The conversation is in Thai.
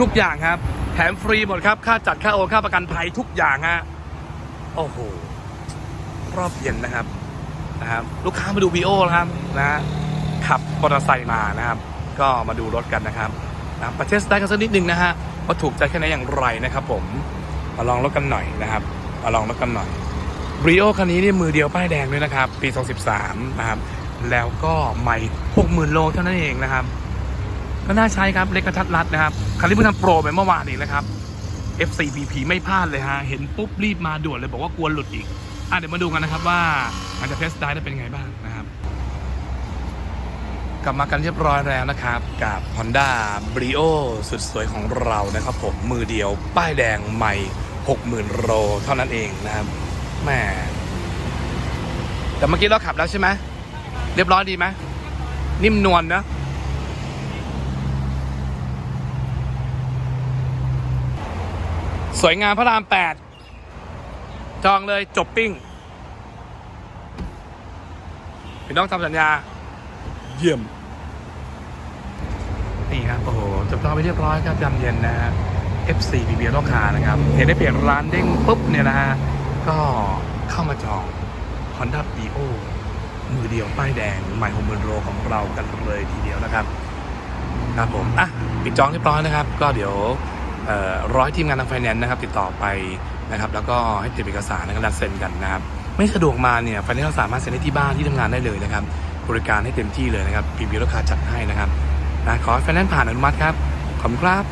ทุกอย่างครับ แถมฟรีหมดครับ ค่าจัดค่าโอนค่าประกันภัยทุกอย่างฮะ โอ้โห รอบเย็นนะครับ นะครับ ลูกค้ามาดูวีโอนะครับนะขับมอเตอร์ไซค์มานะครับ ก็มาดูรถกันนะครับนะประเทศได้กันสักนิดนึงนะฮะว่าถูกใจแค่ไหนอย่างไรนะครับ ผม มาลองรถกันหน่อยนะครับ มาลองรถกันหน่อยบริโอคันนี้นี่มือเดียวป้ายแดงด้วยนะครับ ปี 2013 นะครับ แล้วก็ใหม่ 60,000 โลเท่านั้นเองนะครับ ก็น่าใช้ครับเล็กกระทัดรัดนะครับคันนี้เพิ่งทำโปรไปเมื่อวานเองนะครับ F4PP ไม่พลาดเลยฮะเห็นปุ๊บรีบมาด่วนเลยบอกว่ากลัวหลุดอีกอะเดี๋ยวมาดูกันนะครับว่ามันจะเทสได้ได้เป็นไงบ้างนะครับ กลับมากันเรียบร้อยแล้วนะครับ กับ Honda Brio สุดสวยของเรานะครับผมมือเดียวป้ายแดงใหม่ 60,000 โลเท่านั้นเองนะครับแหม่แต่เมื่อกี้เราขับแล้วใช่ไหมเรียบร้อยดีไหมนิ่มนวลนะ สวยงามพระราม8จองเลยจบปิ้งพี่น้องทำสัญญา เยี่ยม นี่ครับ โอ้โหจบจองไปเรียบร้อยครับยำเย็นนะฮะ FC b b ลูกค้านะครับ เห็นได้เปลี่ยนร้านเด้งปุ๊บเนี่ยนะฮะ ก็เข้ามาจอง Honda b o มือเดียวป้ายแดง ใหม่หกหมื่นโลของเรากันเลยทีเดียวนะครับครับผม อะ ปิดจองเรียบร้อยนะครับ ก็เดี๋ยวเอ่อ ร้อยทีมงานทางไฟแนนซ์นะครับ ติดต่อไปนะครับ แล้วก็ให้เตรียมเอกสารนะครับเซ็นกันนะครับ ไม่สะดวกมาเนี่ยไฟแนนซ์เราสามารถเซ็นได้ที่บ้านที่ทำงานได้เลยนะครับ บริการให้เต็มที่เลยนะครับพีบีลูกค้าจัดให้นะครับนะขอให้ไฟแนนซ์ผ่านอนุมัติครับขอบคุณครับ